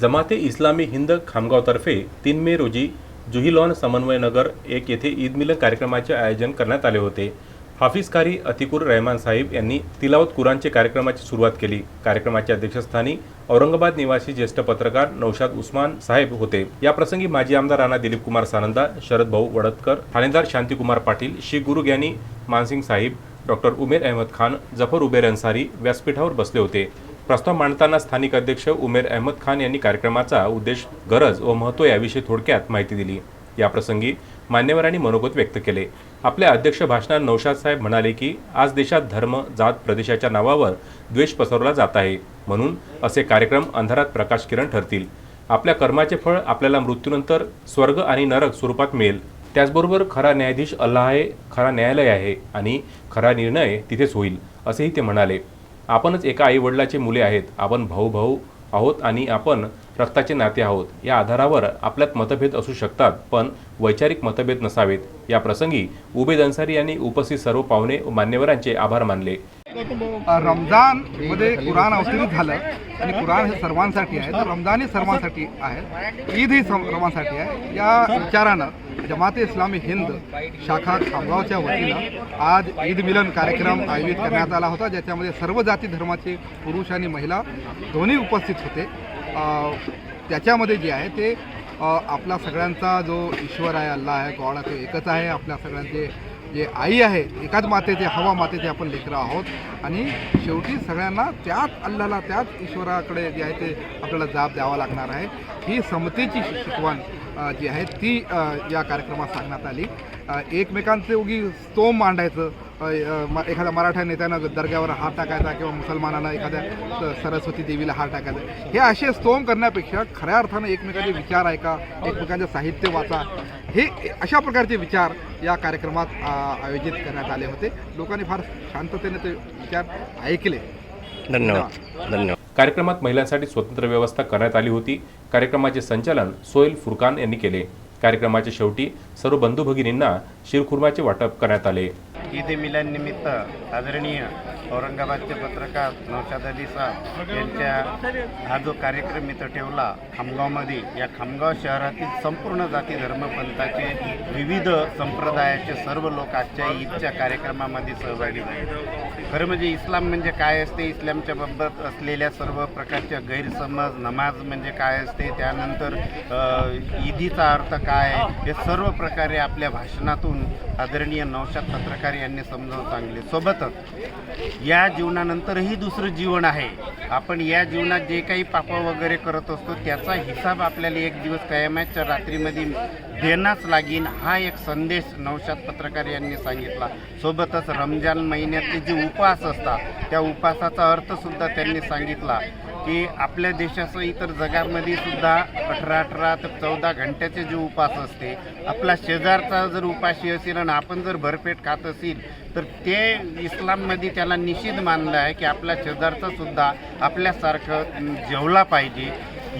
जमाते इस्लामी हिंद खामगावतर्फे तीन मे रोजी जुही लॉन समन्वय नगर एक येथे ईद मिलन कार्यक्रमाचे आयोजन करण्यात आले होते. हाफिज कारी अतिकुर रहमान साहिब यांनी तिलावत कुराणचे कार्यक्रमाची सुरुवात केली. कार्यक्रमाच्या अध्यक्षस्थानी औरंगाबाद निवासी ज्येष्ठ पत्रकार नौशाद उस्मान साहेब होते. या प्रसंगी माजी आमदार राणा दिलीप कुमार सानंदा शरद भाऊ वडतकर ठाणेदार शांतीकुमार पाटील श्री गुरुज्ञानी मानसिंग साहिब डॉक्टर उमेर अहमद खान जफर उबेर अन्सारी व्यासपीठावर बसले होते. प्रस्ताव मांडताना स्थानिक अध्यक्ष उमेर अहमद खान यांनी कार्यक्रमाचा उद्देश गरज व महत्त्व याविषयी थोडक्यात माहिती दिली. याप्रसंगी मान्यवरांनी मनोगत व्यक्त केले. आपल्या अध्यक्ष भाषणात नौशाद साहेब म्हणाले की आज देशात धर्म जात प्रदेशाच्या नावावर द्वेष पसरवला जात आहे. म्हणून असे कार्यक्रम अंधारात प्रकाश किरण ठरतील. आपल्या कर्माचे फळ आपल्याला मृत्यूनंतर स्वर्ग आणि नरक स्वरूपात मिळेल. त्याचबरोबर खरा न्यायाधीश अल्लाह आहे खरा न्यायालय आहे आणि खरा निर्णय तिथेच होईल असेही ते म्हणाले. आपणच एका आईवडिलाचे मुले आहेत. आपण भाऊ भाऊ आहोत आणि आपण रक्ताचे नाते आहोत. या आधारावर आपल्यात मतभेद असू शकतात पण वैचारिक मतभेद नसावेत. या प्रसंगी उबेद अन्सारी यांनी उपस्थित सर्व पाहुणे मान्यवरांचे आभार मानले. रमजानमध्ये कुराण अवतरित झालं आणि कुराण हे सर्वांसाठी आहे. तर रमजान ही सर्वांसाठी आहे. ईद ही सर्वांसाठी आहे. या विचारानं जमाते इस्लामी हिंद शाखा खामगावच्या वतीनं आज ईद मिलन कार्यक्रम आयोजित करण्यात आला होता ज्याच्यामध्ये सर्व जाती धर्माचे पुरुष आणि महिला दोन्ही उपस्थित होते. त्याच्यामध्ये जे आहे ते आपला सगळ्यांचा जो ईश्वर आहे अल्लाह आहे गॉड आहे तो एकच आहे. आपल्या सगळ्यांचे जे आई आहे एकाच मातेचे हवा मातेचे आपण लेकरं आहोत. आणि शेवटी सगळ्यांना त्याच अल्लाला त्याच ईश्वराकडे जे आहे ते आपल्याला जाब द्यावा लागणार आहे. ही समतेची शिकवण जी आहे ती या कार्यक्रमात सांगण्यात आली. एकमेकांचे उगी स्तोम मांडायचं. एखाद्या मराठा नेत्यानं दर्ग्यावर हात टाकायचा किंवा मुसलमानानं एखाद्या सरस्वती देवीला हात टाकायचा. हे असे स्तोम करण्यापेक्षा खऱ्या अर्थानं एकमेकांचे विचार ऐका एकमेकांचे साहित्य वाचा. हे अशा प्रकारचे विचार या कार्यक्रमात आयोजित करण्यात आले होते. लोकांनी फार शांततेने ते विचार ऐकले. धन्यवाद. धन्यवाद. कार्यक्रमात महिलांसाठी स्वतंत्र व्यवस्था करण्यात आली होती. कार्यक्रमाचे संचालन सोहेल फुरकान यांनी केले. कार्यक्रमाच्या शेवटी सर्व बंधू भगिनींना शिरखुर्माचे वाटप करण्यात आले. ईद मिलन निमित्त आदरणीय औरंगाबादचे पत्रकार नौशाद अली साहेब यांच्या हा जो कार्यक्रम इथं ठेवला खामगावमध्ये या खामगाव शहरातील संपूर्ण जाती धर्मपंथाचे विविध संप्रदायाचे सर्व लोक आजच्या ईदच्या कार्यक्रमामध्ये सहभागी झाले. खरं म्हणजे इस्लाम म्हणजे काय असते? इस्लामच्या बाबत असलेल्या सर्व प्रकारच्या गैरसमज नमाज म्हणजे काय असते? त्यानंतर ईदीचा अर्थ काय? हे सर्व प्रकारे आपल्या भाषणातून आदरणीय नौशाद पत्रकार यांनी समजावून सांगले. सोबतच या जीवनानंतरही दुसरं जीवन आहे. आपण या जीवनात जे काही पापं वगैरे करत असतो त्याचा हिसाब आपल्याला एक दिवस कायमाच्या रात्रीमध्ये देणंच लागीन हा एक संदेश नवशात पत्रकार यांनी सांगितला. सोबतच रमजान महिन्यातले जे उपवास असतात त्या उपवासाचा अर्थसुद्धा त्यांनी सांगितला. की आपल्या देशाचं इतर जगामध्ये सुद्धा अठरा अठरा तर चौदा घंट्याचे जे उपास असते आपला शेजारचा जर उपाशी असेल आणि आपण जर भरपेट खात असेल तर ते इस्लाममध्ये त्याला निषिद्ध मानलं आहे की आपल्या शेजारचा सुद्धा आपल्यासारखं जेवला पाहिजे.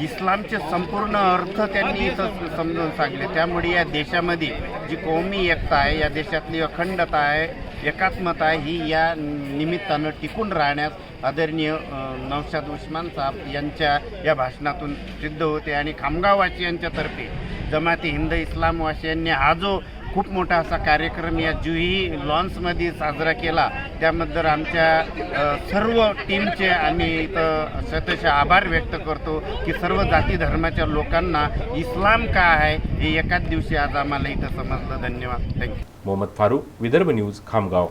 इस्लामचे संपूर्ण अर्थ त्यांनी इथं समजून सांगले त्यामुळे या देशामध्ये जी कौमी एकता आहे या देशातली अखंडता आहे एकात्मता आहे ही या निमित्तानं टिकून राहण्यास आदरणीय नौशाद उस्मान साहेब यांच्या या भाषणातून सिद्ध होते. आणि खामगाववासी यांच्यातर्फे जमाती हिंद इस्लामवासियांनी हा जो खूप मोठा असा कार्यक्रम या जुही लॉन्समध्ये साजरा केला. त्याबद्दल आमच्या सर्व टीमचे आम्ही इथं शतश आभार व्यक्त करतो की सर्व जाती धर्माच्या लोकांना इस्लाम का आहे हे एकाच दिवशी आज आम्हाला इथं समजलं. धन्यवाद. Thank you Mohammad Farooq Vidarbha news Khamgaon.